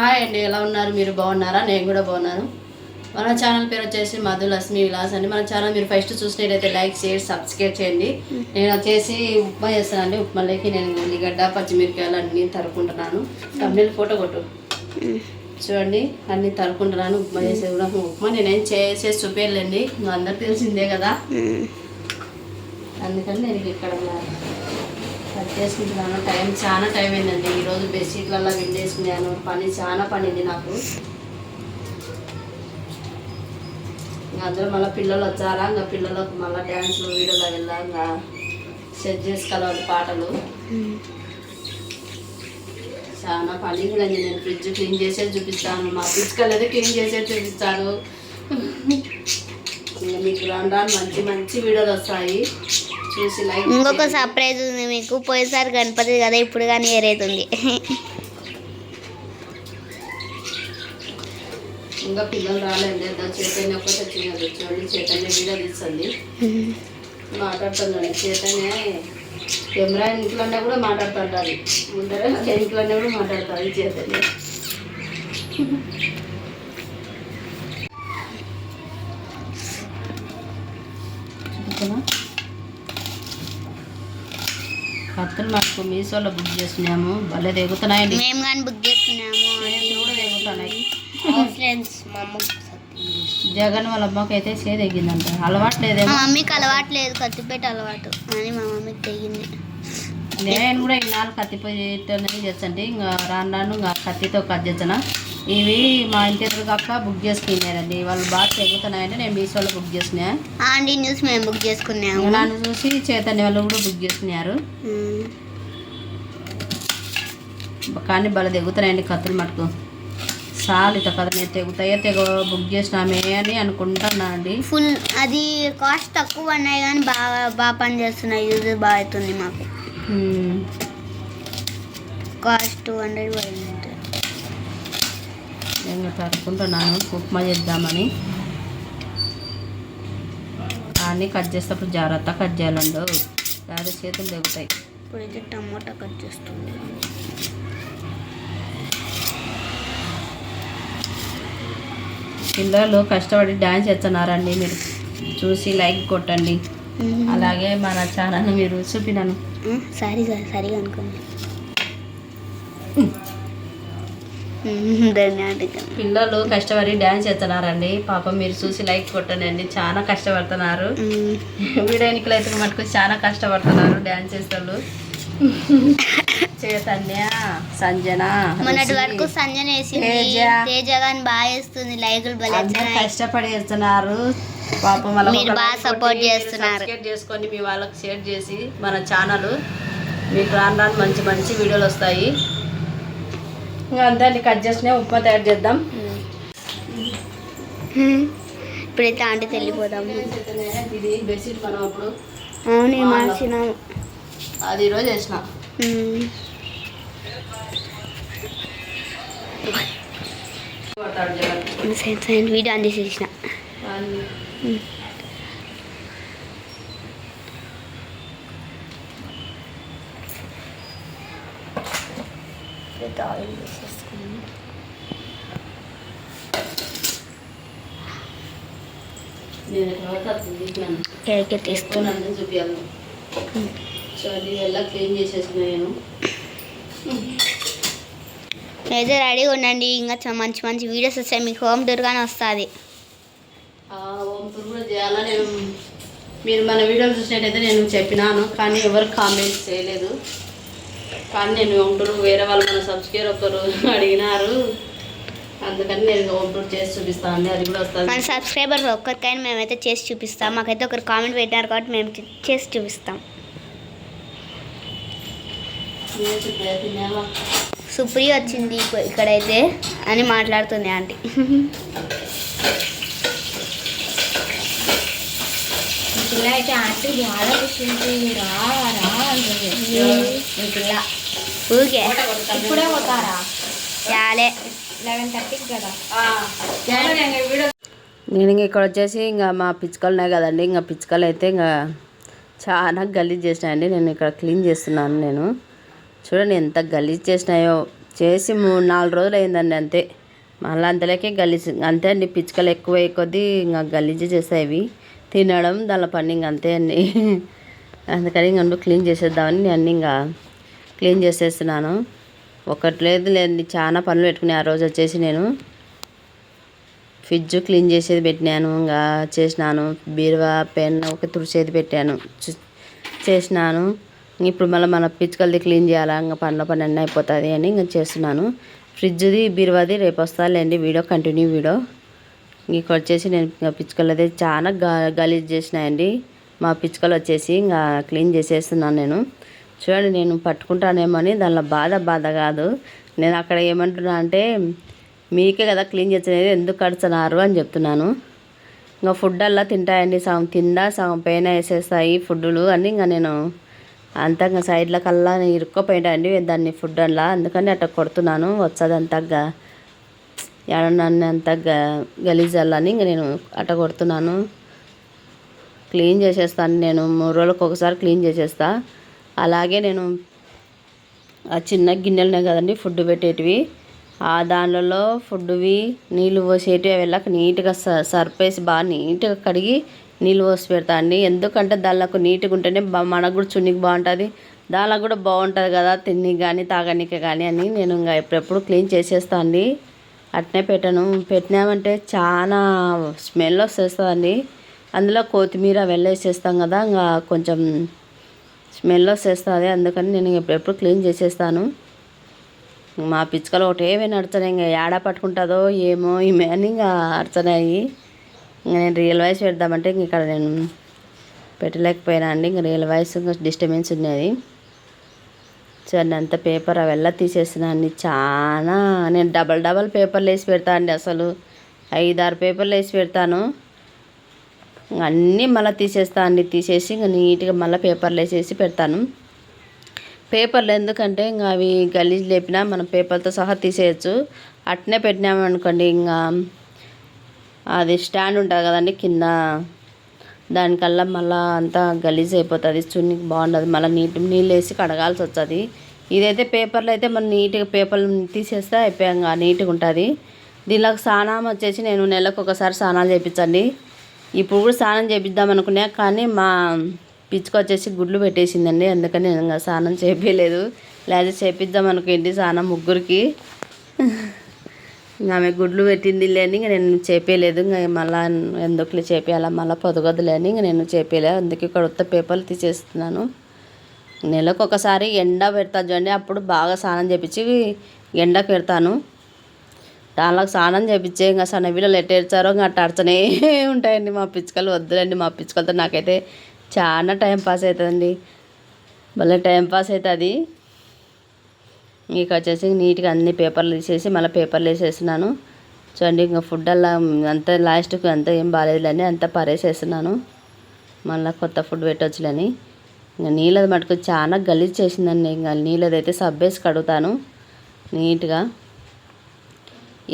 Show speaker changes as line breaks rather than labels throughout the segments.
Hi అండి ఎలా ఉన్నారు? మీరు బాగున్నారా? నేను కూడా బాగున్నాను. మన ఛానల్ పేరు వచ్చేసి మధు లక్ష్మి విలాస్ అండి. మన ఛానల్ మీరు ఫస్ట్ చూసినట్టయితే లైక్ షేర్ సబ్స్క్రైబ్ చేయండి. నేను వచ్చేసి ఉప్మా చేస్తానండి. ఉప్మాలోకి నేను ఉల్లిగడ్డ పచ్చిమిరపకాయలు అన్నీ తరుకుంటున్నాను తమిళ ఫోటో కొట్టు. చూడండి అన్నీ తరుకుంటున్నాను ఉప్మా చేసే కూడా ఉప్మా నేనేం చేసేసి చూపించలేండి అందరికి తెలిసిందే కదా. అందుకని నేను ఇక్కడ కట్ చేసుకుంటున్నాను. టైం చాలా టైం అయిందండి. ఈరోజు బెడ్షీట్లలో విండేసుకున్నాను. పని చాలా పనింది నాకు. అందరూ అందులో మళ్ళీ పిల్లలు వచ్చారా? ఇంకా పిల్లలకు మళ్ళీ డ్యాన్స్లు వీడియోలో వెళ్ళా ఇంకా సెట్ చేసుకోవాలి పాటలు. చాలా పని కూడా నేను ఫ్రిడ్జ్ క్లీన్ చేసేది చూపిస్తాను. మా ఫ్రిడ్జ్ క్లీన్ చేసేది చూపిస్తాను ఇంకా మీకు రాను రాను మంచి మంచి వీడియోలు వస్తాయి. చూసి లైక్
ఇంకొక సర్ప్రైజ్ ఉంది మీకు. పోయినసారి గణపతి కదా ఇప్పుడు కానీ ఏరైతుంది.
ఇంకా పిల్లలు రాలేండి దాని చైతన్య ఒకటి వచ్చినది చూడండి చైతన్య వీడియో తీస్తుంది. మాట్లాడుతుందండి చైతన్య కెమెరా ఇంట్లోనే కూడా మాట్లాడుతుంటుంది. ముందర ఇంట్లోనే కూడా మాట్లాడుతుంది చైతన్య. చూపించనా? కత్తులు మాకు మీషోలో బుక్ చేసినాము భలే తెగుతున్నాయండి.
మేము కానీ బుక్ చేసుకున్నాము
చేతులు కూడా తెగుతున్నాయి.
ఫ్రెండ్స్ మా అమ్మ
జగన్ వాళ్ళ అమ్మకి అయితే చేదు ఎగ్గిందంట అలవాటు
మా
లేదేమో
మమ్మీకి అలవాటు లేదు కత్తిపేట అలవాటు. అని మా మమ్మీకి తెగింది.
నేను కూడా ఇన్నాళ్ళు కత్తిపోయితోనే చేస్తాంటే ఇంకా రాను రాను ఇంకా కత్తితో కట్ చేస్తాను ఇవి మా ఇంటి ఎదురుగాక బుక్ చేసుకున్నారండి వాళ్ళు బాగా తెగుతున్నాయంటే నేను మీషోలో బుక్ చేసిన
ఆంటీ న్యూస్ మేము బుక్ చేసుకున్నాము.
నన్ను చూసి చైతన్య వాళ్ళు కూడా బుక్ చేసుకున్నారు. కానీ భలే తెగుతున్నాయండి కత్తులు మటుకు. చాలు ఇత కదా నేను తెగుతాయో తెగ బుక్ చేసినామే అని అనుకుంటున్నా అండి.
ఫుల్ అది కాస్ట్ తక్కువ ఉన్నాయి కానీ బాగా బాగా పని చేస్తున్నాయి. యూజ్ బాగా అవుతుంది మాకు. కాస్ట్ టూ హండ్రెడ్ పడింది
నేను తరుకుంటున్నాను ఉప్మా చేద్దామని. అన్నీ కట్ చేసేటప్పుడు జాగ్రత్త కట్ చేయాలండి. లేదా చేతులు తెగుతాయి
ఇప్పుడైతే టమాటా కట్ చేస్తుంది.
పిల్లలు కష్టపడి డ్యాన్స్ చేస్తున్నారండి మీరు. చూసి లైక్ కొట్టండి. అలాగే మన ఛానల్ మీరు చూపినాను.
సారీ సార్ సరిగా అనుకోండి.
పిల్లలు కష్టపడి డ్యాన్స్ చేస్తున్నారండి. పాపం మీరు చూసి లైక్ కొట్టండి చాలా కష్టపడుతున్నారు. వీడైనకులు అయితే మటుకు చాలా కష్టపడుతున్నారు డ్యాన్స్ చేస్తారు చైతన్య సంజన
మొన్నటి వరకు సంజన వేసింది.
తేజ.
గాని బాగా వేస్తుంది. లైకులు.
కష్టపడి చేస్తున్నారు. పాపం
మీరు బాగా
మీరు
చేస్తున్నారు.
చేసుకొని మీ వాళ్ళకి షేర్ చేసి మన ఛానల్ మీకు రాను రాను మంచి మంచి వీడియోలు వస్తాయి. ఇంకా అందరినీ కట్ చేసిన ఉప్మా తయారు చేద్దాం.
ఇప్పుడైతే ఆంటీ వెళ్ళిపోదాము
ఇది బెడ్షీట్ మనం అప్పుడు
అవును మార్చినాము.
అది ఈరోజు వేసిన జగన్.
వీడియో ఆన్ చేసేసిన
దాన్ని
ఆయిల్ వేసేసుకున్నాము
నేను తర్వాత
కేక్
తీసుకున్నాను చూపించాను సో అది ఎలా క్లీన్ చేసేసిన నేను
అయితే రెడీగా ఉండండి. ఇంకా మంచి మంచి వీడియోస్ వస్తాయి. మీకు హోమ్ టూర్ కానీ వస్తుంది.
హోమ్ టూర్ కూడా చేయాలా? నేను మీరు మన వీడియోలు చూసినట్టయితే నేను చెప్పినాను కానీ ఎవరు కామెంట్స్ చేయలేదు. కానీ నేను వంటలు వేరే వాళ్ళు మన సబ్స్క్రైబర్ ఒకరు అడిగినారు. అందుకని నేను టూర్ చేసి చూపిస్తాను అది కూడా వస్తుంది.
మన సబ్స్క్రైబర్ ఒక్కరికైనా మేమైతే చేసి చూపిస్తాం. మాకైతే ఒకరు కామెంట్ పెట్టినారు కాబట్టి మేము చేసి చూపిస్తాం. సుప్రియ వచ్చింది ఇక్కడైతే అని మాట్లాడుతుంది ఆంటీ.
పిల్ల అయితే ఆంటీ బాగా కూర్చుంది రా రా అంటుంది పిల్ల
ఊకే
ఇప్పుడే పోతారా?
చాలే
లెవెన్ థర్టీకి కదా.
నేను ఇంక ఇక్కడ వచ్చేసి ఇంకా మా పిచ్చుకలు ఉన్నాయి కదండి. ఇంకా పిచ్చుకలు అయితే ఇంకా చాలా గలీజ్ చేసినాయండి. నేను ఇక్కడ క్లీన్ చేస్తున్నాను నేను. చూడండి ఎంత గలీజ్ చేసినాయో. చేసి మూడు నాలుగు రోజులు అయిందండి అంతే. మళ్ళీ అంతలోకే గలీజ్. అంతే అండి పిచ్చుకలు ఎక్కువ కొద్దీ ఇంకా గలీజ్ చేస్తాయి తినడం దాని పని ఇంక అంతే అండి. అందుకని ఇంక క్లీన్ చేసేద్దామని నేను అన్నీ ఇంకా క్లీన్ చేసేస్తున్నాను. ఒకటి లేదు లేదండి చాలా పనులు పెట్టుకుని ఆ రోజు వచ్చేసి నేను ఫ్రిడ్జ్ క్లీన్ చేసేది పెట్టినాను ఇంకా చేసినాను బీరువా పెన్ ఒక తుడిచేది పెట్టాను చేసినాను. ఇప్పుడు మళ్ళీ మన పిచ్చుకలది క్లీన్ చేయాలా ఇంకా పనుల పని అన్నీ అయిపోతుంది అని ఇంకా చేస్తున్నాను. ఫ్రిడ్జ్ది బీరువాది రేపు వస్తాలేండి వీడియో కంటిన్యూ వీడియో. ఇక్కడ వచ్చేసి నేను ఇంకా పిచ్చుకలది చాలా గ గలీజ్ చేసినాయండి. మా పిచ్చుకలు వచ్చేసి ఇంకా క్లీన్ చేసేస్తున్నాను నేను. చూడండి నేను పట్టుకుంటానేమో అని దానిలో బాధ బాధ కాదు. నేను అక్కడ ఏమంటున్నా అంటే మీకే కదా క్లీన్ చేసేది ఎందుకు కడుతున్నారు? అని చెప్తున్నాను. ఇంకా ఫుడ్ అలా తింటాయండి సగం తిండా సగం పైన వేసేస్తాయి ఫుడ్లు అని ఇంకా నేను అంతా ఇంకా సైడ్లో కల్లా ఇరుక్కపోయింటండి దాన్ని ఫుడ్ అలా అందుకని అట్లా కొడుతున్నాను వచ్చదు అంతగా ఏడన్నా అంత గలీజ్ అల్లని ఇంక నేను అట్ట కొడుతున్నాను. క్లీన్ చేసేస్తాను నేను మూడు రోజులకు ఒకసారి క్లీన్ చేసేస్తాను అలాగే నేను ఆ చిన్న గిన్నెలనే కదండి ఫుడ్ పెట్టేటివి. ఆ దానిలో ఫుడ్వి నీళ్ళు పోసేటివి అవి వెళ్ళక నీట్గా స సర్పేసి బాగా నీట్గా కడిగి నీళ్ళు పోసి పెడతా అండి. ఎందుకంటే దానిలో నీట్గా ఉంటేనే మనకు కూడా చున్నీకి బాగుంటుంది. దానిలో కూడా బాగుంటుంది కదా తిని కానీ తాగనీకి కానీ అని నేను ఇంకా ఎప్పుడెప్పుడు క్లీన్ చేసేస్తా అండి. అట్నే పెట్టను. పెట్టినామంటే చాలా స్మెల్ వచ్చేస్తుందండి అందులో కొత్తిమీర వెళ్ళేసేస్తాం కదా ఇంకా కొంచెం స్మెల్ వచ్చేస్తుంది అందుకని నేను ఎప్పుడెప్పుడు క్లీన్ చేసేస్తాను. మా పిచ్చుకలు ఒకటే నడుతున్నాయి ఇంకా ఏడ పట్టుకుంటుందో ఏమో ఈమె అని ఇంకా అడుతున్నాయి ఇంకా నేను రియల్ వాయిస్ పెడదామంటే ఇంక ఇక్కడ నేను పెట్టలేకపోయినా అండి ఇంకా రియల్ వాయిస్ డిస్టర్బెన్స్ ఉన్నది. చూడండి అంత పేపర్ అవెల్లా తీసేసిన అండి చాలా నేను డబల్ డబల్ పేపర్లు వేసి పెడతా అండి అసలు. ఐదారు పేపర్లు వేసి పెడతాను. అన్నీ మళ్ళీ తీసేస్తా అన్ని తీసేసి ఇంకా నీట్గా మళ్ళీ పేపర్లు వేసేసి పెడతాను. పేపర్లు ఎందుకంటే ఇంకా అవి గలీజ్ లేపినా మనం పేపర్తో సహా తీసేయచ్చు. అట్నే పెట్టినామనుకోండి ఇంకా అది స్టాండ్ ఉంటుంది కదండి కింద. దానికల్లా మళ్ళీ అంతా గలీజ్ అయిపోతుంది. చున్నీకి బాగుండదు. మళ్ళీ నీట్ నీళ్ళు వేసి కడగాల్సి వస్తుంది. ఇదైతే పేపర్లో అయితే మనం నీట్గా పేపర్లు తీసేస్తే అయిపోయాక నీట్గా ఉంటుంది. దీనిలోకి స్నానం వచ్చేసి నేను నెలకు ఒకసారి స్నానాలు చేయించండి ఇప్పుడు కూడా స్నానం చేపిద్దాం అనుకున్నా కానీ మా పిచ్చుకు వచ్చేసి గుడ్లు పెట్టేసిందండి. అందుకని నేను ఇంకా స్నానం చేపించలేదు లేదా చేపిద్దాం అనుకోండి స్నానం ముగ్గురికి. ఇంకా ఆమె గుడ్లు పెట్టింది లేని ఇంక నేను చేపేయలేదు. ఇంకా మళ్ళా ఎందుకులే చేపేయాలా? మళ్ళీ పొదగదులేని ఇంక నేను చేపేయలేదు అందుకే ఇక్కడ ఉత్త పేపర్లు తీసేస్తున్నాను. నెలకు ఒకసారి ఎండ పెడతా చూడండి. అప్పుడు బాగా స్నానం చేపించి ఎండకు పెడతాను. దానిలోకి స్నానం చేపించే ఇంకా సన్న వీళ్ళు ఇంకా అట్ట అడచనే ఉంటాయండి. మా పిచ్చుకలు వద్దులండి మా పిచ్చుకలతో నాకైతే చాలా టైం పాస్ అవుతుందండి భలే టైం పాస్ అవుతుంది ఇక వచ్చేసి నీట్గా అన్ని పేపర్లు తీసేసి మళ్ళీ పేపర్లు వేసేసినాను చూడండి ఇంకా ఫుడ్ అలా అంత లాస్ట్కి అంత ఏం బాగాలేదులేని అంతా పరేసేస్తున్నాను. మళ్ళీ కొత్త ఫుడ్ పెట్టొచ్చులని. ఇంకా నీళ్ళది మటుకు చాలా గలీజ్ చేసిందండి. ఇంకా నీళ్ళది అయితే సబ్బేసి కడుగుతాను. నీట్గా.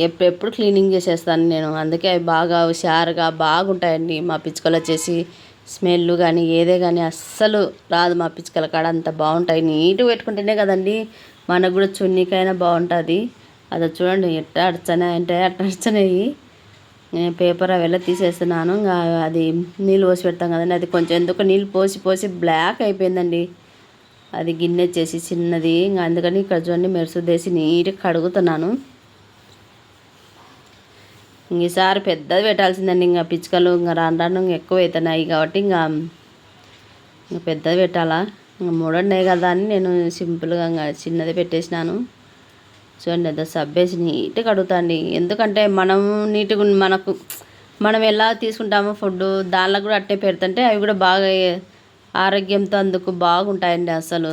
ఎప్పుడెప్పుడు క్లీనింగ్ చేసేస్తాను నేను. అందుకే అవి బాగా హుషారుగా బాగుంటాయండి. మా పిచ్చుకలు వచ్చేసి స్మెల్ కానీ ఏదే కానీ అస్సలు రాదు మా పిచ్చుకల కాడ. అంత బాగుంటాయి. నీట్గా పెట్టుకుంటేనే కదండి మనకు కూడా చున్నీకైనా బాగుంటుంది. అది చూడండి ఎట్ట అడచనే అంటే అట్ట అడచనేవి నేను పేపర్ అవెల్లా తీసేస్తున్నాను. ఇంకా అది నీళ్ళు పోసి పెడతాం కదండి. అది కొంచెం ఎందుకు నీళ్ళు పోసి పోసి బ్లాక్ అయిపోయిందండి. అది గిన్నె చేసి చిన్నది. ఇంకా అందుకని ఇక్కడ చూడండి మెరుసుదేసి నీట్గా కడుగుతున్నాను. ఈసారి పెద్దది పెట్టాల్సిందండి. ఇంకా పిచ్చుకలు ఇంకా రాను రాను ఇంకా ఎక్కువ అవుతున్నాయి కాబట్టి ఇంకా ఇంకా పెద్దది పెట్టాలా? ఇంకా మూడున్నాయి కదా అని నేను సింపుల్గా ఇంకా చిన్నది పెట్టేసినాను. చూడండి అదో సబ్బేసి నీట్గా కడుగుతాండి. ఎందుకంటే మనం నీట్గా మనకు మనం ఎలా తీసుకుంటామో ఫుడ్ దానిలో కూడా అట్టే పెడుతుంటే అవి కూడా బాగా ఆరోగ్యంతో అందుకు బాగుంటాయండి అసలు.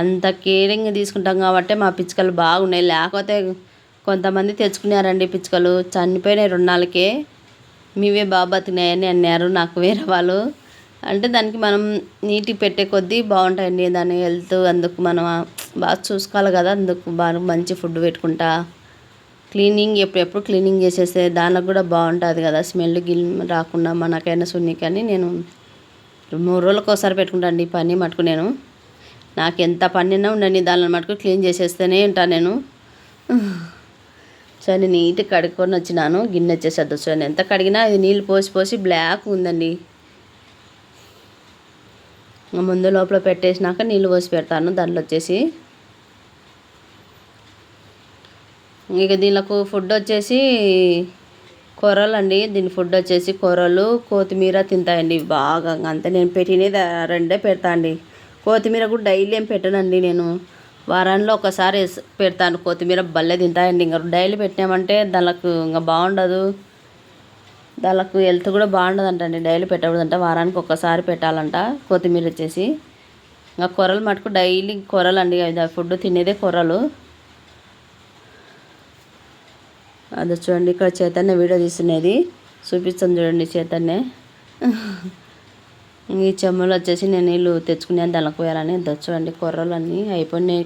అంత కేరింగ్ తీసుకుంటాం కాబట్టి మా పిచ్చుకలు బాగున్నాయి. లేకపోతే కొంతమంది తెచ్చుకున్నారండి పిచ్చుకలు. చనిపోయినాయి రెండు నాలుగే మీవే బాగా బతికినాయని అన్నారు. నాకు వేరే వాళ్ళు. అంటే దానికి మనం నీటి పెట్టే కొద్దీ బాగుంటాయండి దాని హెల్త్. అందుకు మనం బాగా చూసుకోవాలి కదా. అందుకు బాగా మంచి ఫుడ్ పెట్టుకుంటా. క్లీనింగ్ ఎప్పుడెప్పుడు క్లీనింగ్ చేసేస్తే దానికి కూడా బాగుంటుంది కదా. స్మెల్ గిల్ రాకుండా మనకైనా సున్నికని నేను మూడు రోజులకు ఒకసారి పెట్టుకుంటాను ఈ పని మటుకు నేను. నాకు ఎంత పనినా ఉండండి దానిని మటుకు క్లీన్ చేసేస్తేనే ఉంటాను నేను. సో నేను నీట్గా కడుక్కొని వచ్చినాను. గిన్నె వచ్చేసద్దు నేను ఎంత కడిగినా అది నీళ్ళు పోసి పోసి బ్లాక్ ఉందండి. ముందు లోపల పెట్టేసినాక నీళ్ళు పోసి పెడతాను. దాంట్లో వచ్చేసి ఇక దీనికి ఫుడ్ వచ్చేసి కూరలు అండి దీని ఫుడ్ వచ్చేసి కూరలు కొత్తిమీర తింటాయండి. బాగా అంతే. నేను పెట్టినది రెండే పెడతా అండి. కొత్తిమీర కూడా డైలీ ఏం పెట్టనండి నేను. వారాల్లో ఒకసారి పెడతాను కొత్తిమీర భలే తింటాయండి ఇంకా డైలీ పెట్టినామంటే దానికి ఇంకా బాగుండదు. దానికి హెల్త్ కూడా బాగుండదంట అండి. డైలీ పెట్టకూడదంట. వారానికి ఒక్కసారి పెట్టాలంట కొత్తిమీర వచ్చేసి. ఇంకా కూరలు మటుకు డైలీ కూరలు అండి ఫుడ్ తినేదే కూరలు. అది చూడండి ఇక్కడ చైతన్య వీడియో తీస్తున్నది. చూపిస్తాను చూడండి చైతన్య. ఈ చెమ్మలు వచ్చేసి నేను నీళ్ళు తెచ్చుకునేది దానికి పోయాలని ఇదో చూడండి కూరలు అన్నీ అయిపోయినాయి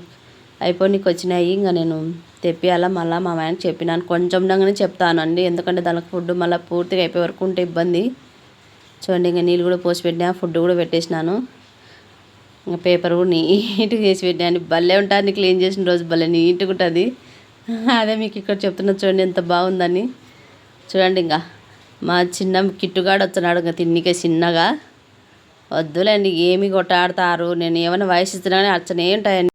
అయిపోయినకి వచ్చినాయి. ఇంకా నేను తెప్పియాలా మళ్ళీ? మా ఆయనకి చెప్పినాను. కొంచెం ఉండగానే చెప్తానండి. ఎందుకంటే దానికి ఫుడ్ మళ్ళీ పూర్తిగా అయిపోయే వరకు ఉంటే ఇబ్బంది. చూడండి ఇంకా నీళ్ళు కూడా పోసి పెట్టినా ఫుడ్ కూడా పెట్టేసినాను. ఇంకా పేపర్ కూడా నీట్గా చేసి పెట్టినాను. భలే ఉంటుంది క్లీన్ చేసిన రోజు భలే నీట్గా ఉంటుంది. అదే మీకు ఇక్కడ చెప్తున్నా చూడండి ఎంత బాగుందని. చూడండి ఇంకా మా చిన్న కిట్టుగాడు వచ్చినాడు ఇంకా తిన్నికే చిన్నగా. వద్దులేండి ఏమి కొట్టాడతారు? నేను ఏమైనా వయసు ఇచ్చినా కానీ అర్చనే ఉంటాయండి